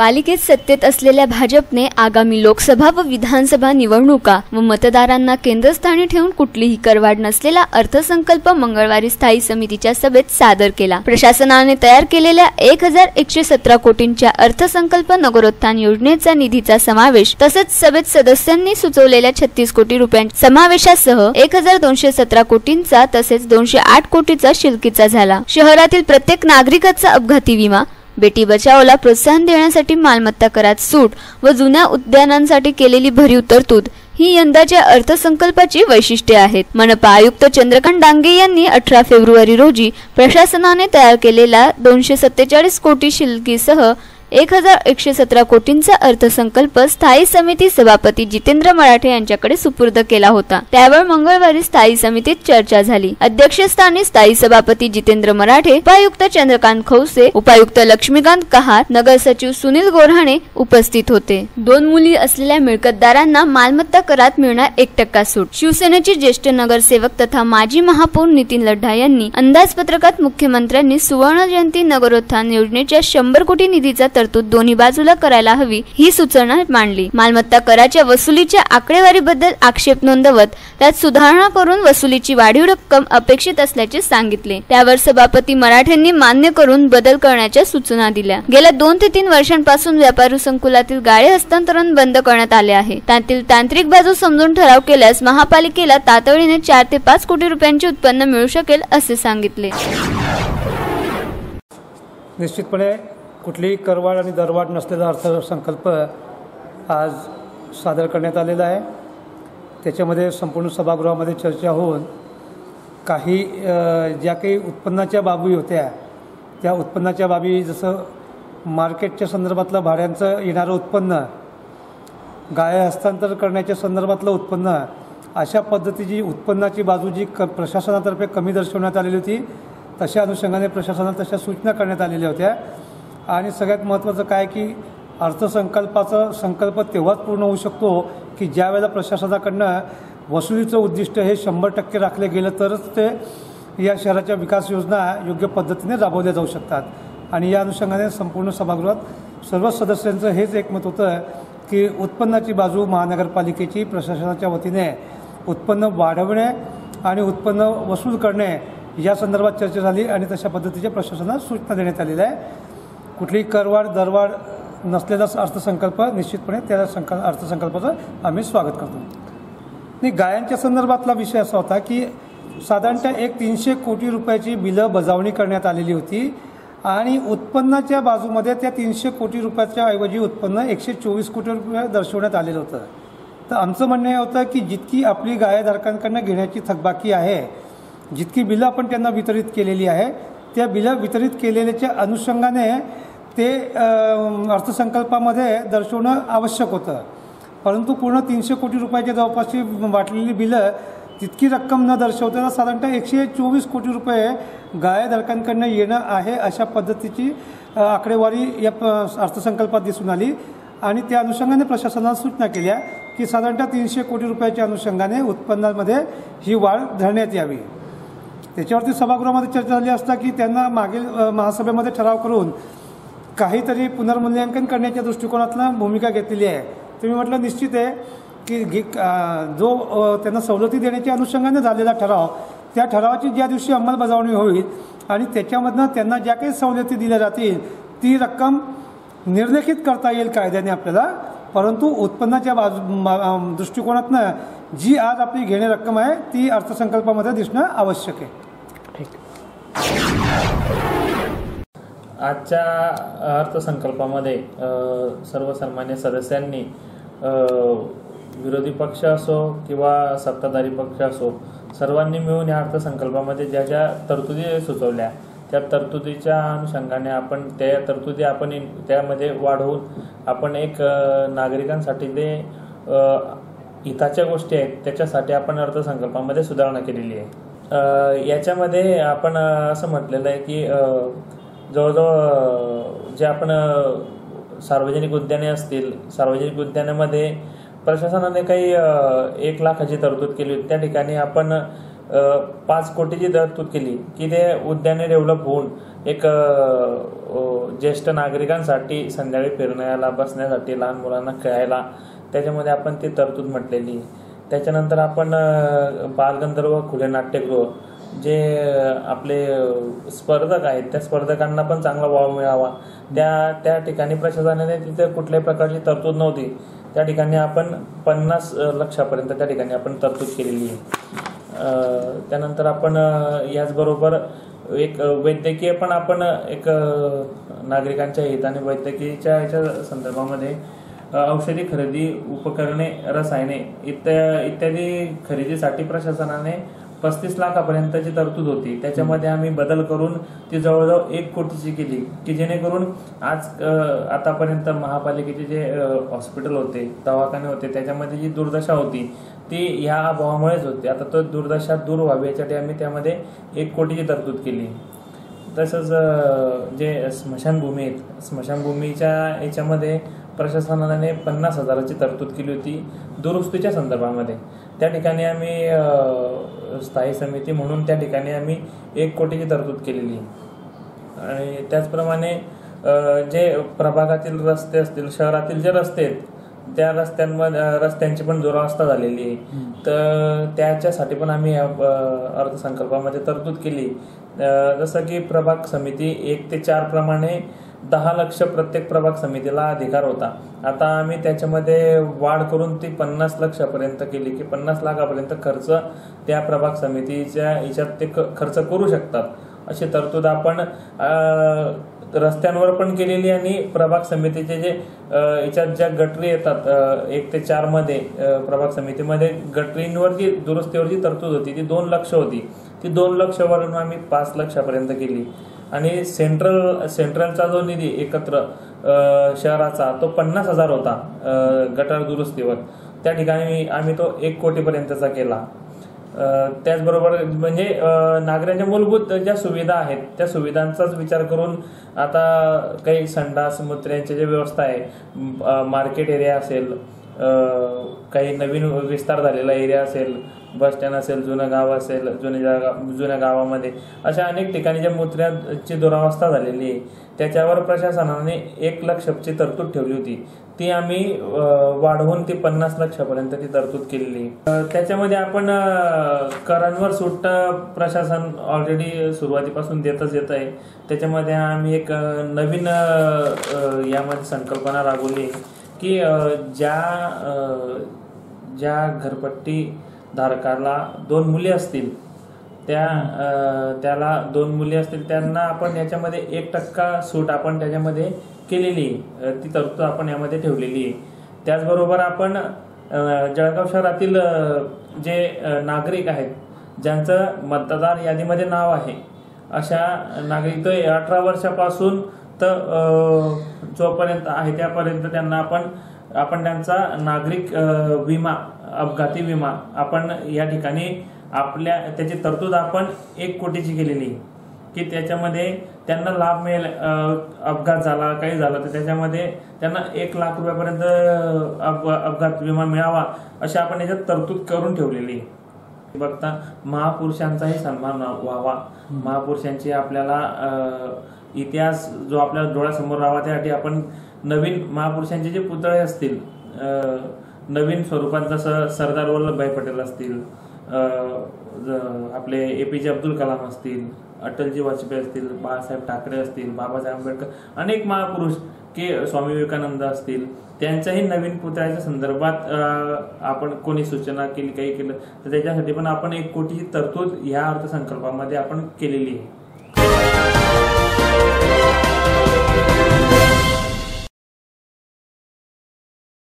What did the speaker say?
पालिकेत सत्तेत असलेल्या भाजपने आगामी लोकसभा व विधानसभा निवडणुका व मतदारांना केंद्रस्थानी ठेवून कुठलीही करवाढ नसलेला अर्थसंकल्प मंगळवारी स्थायी समितीच्या सभेत सादर केला. प्रशासनाने तयार केलेल्या एक हजार एकशे सतरा कोटींच्या अर्थसंकल्प नगरोत्थान योजनेचा निधीचा समावेश तसेच सभेत सदस्यांनी सुचवलेल्या छत्तीस कोटी रुपयांच्या समावेशासह एक हजार दोनशे सतरा कोटींचा तसेच दोनशे आठ कोटीचा शिल्कीचा झाला. शहरातील प्रत्येक नागरिकाचा अपघाती विमा बेटी बचावला प्रोत्साहन देण्यासाठी मालमत्ता करात सूट व जुन्या उद्यानांसाठी केलेली भरीव तरतूद ही यंदाच्या अर्थसंकल्पाची वैशिष्ट्ये आहेत. मनपा आयुक्त चंद्रकांत डांगे यांनी अठरा फेब्रुवारी रोजी प्रशासनाने तयार केलेला दोनशे सत्तेचाळीस कोटी शिल्कीसह एक हजार एकशे सतरा कोटींचा अर्थसंकल्प स्थायी समिती सभापती जितेंद्र मराठे यांच्याकडे सुपूर्द केला होता. त्यावर मंगळवारी स्थायी समितीत चर्चा झाली. अध्यक्षस्थानी स्थायी सभापती जितेंद्र मराठे उपायुक्त चंद्रकांत खौसे उपायुक्त लक्ष्मीकांत कहार नगर सचिव सुनील गोऱ्हाणे उपस्थित होते. दोन मुली असलेल्या मिळकतदारांना मालमत्ता करात मिळणार एक टक्का सूट. शिवसेनेचे ज्येष्ठ नगरसेवक तथा माजी महापौर नितीन लड्डा यांनी अंदाजपत्रकात मुख्यमंत्र्यांनी सुवर्ण जयंती नगरोत्थान योजनेच्या शंभर कोटी निधीचा तरतूद दोन्ही बाजूला करायला हवी ही सूचना मांडली. मालमत्ता कराच्या वसुलीच्या आकडेवारीबद्दल आक्षेप नोंदवत त्यात सुधारणा करून वसुलीची वाढीव रक्कम अपेक्षित असल्याचे सांगितले. त्यावर सभापती मराठ्यांनी मान्य करून बदल करण्याच्या सूचना दिल्या. गेल्या दोन ते तीन वर्षांपासून व्यापारी संकुलातील गाळे हस्तांतरण बंद करण्यात आले आहे. त्यातील तांत्रिक बाजू समजून ठराव केल्यास महापालिकेला तातडीने चार ते पाच कोटी रुपयांचे उत्पन्न मिळू शकेल असे सांगितले. निश्चितपणे कुठलीही करवाढ आणि दरवाढ नसलेला अर्थसंकल्प आज सादर करण्यात आलेला आहे. त्याच्यामध्ये संपूर्ण सभागृहामध्ये चर्चा होऊन काही ज्या काही उत्पन्नाच्या बाबी होत्या त्या उत्पन्नाच्या बाबी जसं मार्केटच्या संदर्भातलं भाड्यांचं येणारं उत्पन्न गाय हस्तांतर करण्याच्या संदर्भातलं उत्पन्न अशा पद्धतीची उत्पन्नाची बाजू जी क प्रशासनातर्फे कमी दर्शवण्यात आलेली होती तशा अनुषंगाने प्रशासनाला तशा सूचना करण्यात आलेल्या होत्या. आणि सगळ्यात महत्त्वाचं काय की अर्थसंकल्पाचा संकल्प तेव्हाच पूर्ण होऊ शकतो की ज्या वेळेला प्रशासनाकडनं वसुलीचं उद्दिष्ट हे शंभर टक्के राखले गेलं तरच ते या शहराच्या विकास योजना योग्य पद्धतीने राबवल्या जाऊ शकतात. आणि या अनुषंगाने संपूर्ण सभागृहात सर्व सदस्यांचं हेच एक मत होतं की उत्पन्नाची बाजू महानगरपालिकेची प्रशासनाच्या वतीने उत्पन्न वाढवणे आणि उत्पन्न वसूल करणे या संदर्भात चर्चा झाली आणि तशा पद्धतीच्या प्रशासनाला सूचना देण्यात आलेल्या आहे कुठलीही करवाढ दरवाढ नसलेला अर्थसंकल्प निश्चितपणे त्या संक अर्थसंकल्पाचं आम्ही स्वागत करतो. नाही गायांच्या संदर्भातला विषय असा होता की साधारणतः एक तीनशे कोटी रुपयाची बिलं बजावणी करण्यात आलेली होती आणि उत्पन्नाच्या बाजूमध्ये त्या तीनशे कोटी रुपयाच्या ऐवजी उत्पन्न एकशे चोवीस कोटी रुपये दर्शवण्यात आलेलं होतं. तर आमचं म्हणणं हे होतं की जितकी आपली गायधारकांकडनं घेण्याची थकबाकी आहे जितकी बिलं आपण त्यांना वितरित केलेली आहे त्या बिलं वितरित केलेल्याच्या अनुषंगाने ते अर्थसंकल्पामध्ये दर्शवणं आवश्यक होतं. परंतु पूर्ण तीनशे कोटी रुपयाच्या जवळपासची वाटलेली बिलं तितकी रक्कम न दर्शवता साधारणतः एकशे चोवीस कोटी रुपये गायधारकांकडनं येणं आहे अशा पद्धतीची आकडेवारी या प- अर्थसंकल्पात दिसून आली. आणि त्या अनुषंगाने प्रशासनाला सूचना केल्या की साधारणतः तीनशे कोटी रुपयाच्या अनुषंगाने उत्पन्नामध्ये ही वाढ धरण्यात यावी. त्याच्यावरती सभागृहामध्ये चर्चा झाली असता की त्यांना मागील महासभेमध्ये ठराव करून काहीतरी पुनर्मूल्यांकन करण्याच्या दृष्टिकोनातनं भूमिका घेतलेली आहे. तुम्ही म्हटलं निश्चित आहे की जो त्यांना सवलती देण्याच्या अनुषंगाने झालेला ठराव त्या ठरावाची ज्या दिवशी अंमलबजावणी होईल आणि त्याच्यामधनं त्यांना ज्या काही सवलती दिल्या जातील ती रक्कम निर्लेखित करता येईल कायद्याने आपल्याला. परंतु उत्पन्नाच्या बाजू मा- दृष्टिकोनातनं जी आज आपली घेणे रक्कम आहे ती अर्थसंकल्पामध्ये दिसणं आवश्यक आहे. आजच्या अर्थसंकल्पामध्ये सर्वसामान्य सदस्यांनी विरोधी पक्ष असो किंवा सत्ताधारी पक्ष असो सर्वांनी मिळून या अर्थसंकल्पामध्ये ज्या ज्या तरतुदी सुचवल्या त्या तरतुदीच्या अनुषंगाने आपण त्या तरतुदी आपण त्यामध्ये वाढवून आपण एक नागरिकांसाठी जे हिताच्या गोष्टी आहेत त्याच्यासाठी आपण अर्थसंकल्पामध्ये सुधारणा केलेली आहे. याच्यामध्ये आपण असं म्हटलेलं आहे की जवळजवळ जे आपण सार्वजनिक उद्याने असतील सार्वजनिक उद्यानामध्ये प्रशासनाने काही एक लाखाची तरतूद केली होती. त्या ठिकाणी आपण पाच कोटीची तरतूद केली की ते उद्याने डेव्हलप होऊन एक ज्येष्ठ नागरिकांसाठी संध्याकाळी फिरण्याला बसण्यासाठी लहान मुलांना खेळायला त्याच्यामध्ये आपण ती तरतूद म्हटलेली. त्याच्यानंतर आपण बालगंधर्व खुले नाट्यगृह जे आपले स्पर्धक आहेत त्या स्पर्धकांना पण चांगला वाव मिळावा. त्या त्या ठिकाणी प्रशासनाने तिथे कुठल्याही प्रकारची तरतूद नव्हती. त्या ठिकाणी आपण पन्नास लक्षापर्यंत त्या ठिकाणी आपण तरतूद केलेली आहे. त्यानंतर आपण याचबरोबर एक वैद्यकीय पण आपण एक नागरिकांच्या हित आणि वैद्यकीयच्या याच्या संदर्भामध्ये औषधी खरेदी उपकरणे रसायने इत्या इत्यादी खरेदीसाठी प्रशासनाने पस्तीस लाखापर्यंतची तरतूद होती. त्याच्यामध्ये आम्ही बदल करून ती जवळजवळ एक कोटीची केली की जेणेकरून आज आतापर्यंत महापालिकेचे जे हॉस्पिटल होते दवाखाने होते त्याच्यामध्ये जी दुर्दशा होती ती ह्या अभावामुळेच होती. आता तो दुर्दशा दूर व्हावी यासाठी आम्ही त्यामध्ये एक कोटीची तरतूद केली. तसंच जे स्मशानभूमी आहेत स्मशानभूमीच्या याच्यामध्ये प्रशासनाने पन्नास हजाराची तरतूद केली होती दुरुस्तीच्या संदर्भामध्ये. त्या ठिकाणी आम्ही स्थायी समिती म्हणून त्या ठिकाणी आम्ही एक कोटीची तरतूद केलेली. आणि त्याचप्रमाणे जे प्रभागातील रस्ते असतील शहरातील जे रस्ते आहेत त्या रस्त्यांमध्ये रस्त्यांची पण दुरावस्था झालेली आहे. तर त्याच्यासाठी पण आम्ही अर्थसंकल्पामध्ये तरतूद केली. जसं की प्रभाग समिती एक ते चार प्रमाणे दहा लक्ष प्रत्येक प्रभाग समितीला अधिकार होता. आता आम्ही त्याच्यामध्ये वाढ करून ती पन्नास लक्षापर्यंत केली की पन्नास लाखापर्यंत खर्च त्या प्रभाग समितीच्या याच्यात ते खर्च करू शकतात. अशी तरतूद आपण रस्त्यांवर पण केलेली आणि प्रभाग समितीचे जे याच्यात ज्या गटरी येतात एक ते चारमध्ये प्रभाग समितीमध्ये गटरींवर जी दुरुस्तीवर जी तरतूद होती. ती दोन लक्ष होती. ती दोन लक्षवरून आम्ही पाच लक्षापर्यंत केली. आणि सेंट्रल सेंट्रलचा जो निधी एकत्र शहराचा तो पन्नास हजार होता गटार दुरुस्तीवर. त्या ठिकाणी आम्ही तो एक कोटीपर्यंतचा केला. त्याचबरोबर म्हणजे अ, नागरिकांच्या मूलभूत ज्या सुविधा आहेत त्या सुविधांचाच विचार करून आता काही संडास मूत्र्यांची जे व्यवस्था आहे मार्केट एरिया असेल काही नवीन विस्तार झालेला एरिया असेल बस स्टँड असेल जुनं गाव असेल जुन्या जुन्या गावामध्ये अशा अनेक ठिकाणी ज्या मूत्र्यांची दुरावस्था झालेली आहे त्याच्यावर प्रशासनाने एक लक्षची तरतूद ठेवली होती. ती आम्ही वाढवून ती पन्नास लक्षापर्यंत ती तरतूद केलेली आहे. त्याच्यामध्ये आपण करांवर सूट प्रशासन ऑलरेडी सुरुवातीपासून देतच येत आहे. त्याच्यामध्ये आम्ही एक नवीन यामध्ये संकल्पना राबवली आहे. की ज्या ज्या घरपट्टी धारकाला दोन मुली असतील त्या त्याला दोन मुली असतील त्यांना आपण याच्यामध्ये एक टक्का सूट आपण त्याच्यामध्ये केलेली आहे. ती तरतूद आपण यामध्ये ठेवलेली आहे त्याचबरोबर आपण जळगाव शहरातील जे नागरिक आहेत ज्यांचं मतदार यादीमध्ये नाव आहे अशा नागरिक अठरा वर्षापासून तर अ, जोपर्यंत आहे त्यापर्यंत त्यांना आपण आपण त्यांचा नागरिक विमा अपघाती विमा आपण या ठिकाणी आपल्या त्याची तरतूद आपण एक कोटीची केलेली. की त्याच्यामध्ये त्यांना लाभ मिळेल अपघात झाला काही झालं तर त्याच्यामध्ये त्यांना एक लाख रुपयापर्यंत अप- अपघात विमा मिळावा अशी आपण याच्यात तरतूद करून ठेवलेली बघता महापुरुषांचाही सन्मान व्हावा. महापुरुषांची आपल्याला इतिहास जो आपल्या डोळ्यासमोर राहावा त्यासाठी आपण नवीन महापुरुषांचे जे पुतळे असतील नवीन स्वरूपात जसं सरदार वल्लभभाई पटेल असतील ज- आपले ए पी जे अब्दुल कलाम असतील अटलजी वाजपेयी असतील बाळासाहेब ठाकरे असतील बाबासाहेब आंबेडकर अनेक महापुरुष के स्वामी विवेकानंद असतील त्यांच्याही नवीन पुतळ्याच्या संदर्भात आपण कोणी सूचना केली काही केलं तर त्याच्यासाठी पण आपण एक कोटीची तरतूद ह्या अर्थसंकल्पामध्ये आपण केलेली आहे.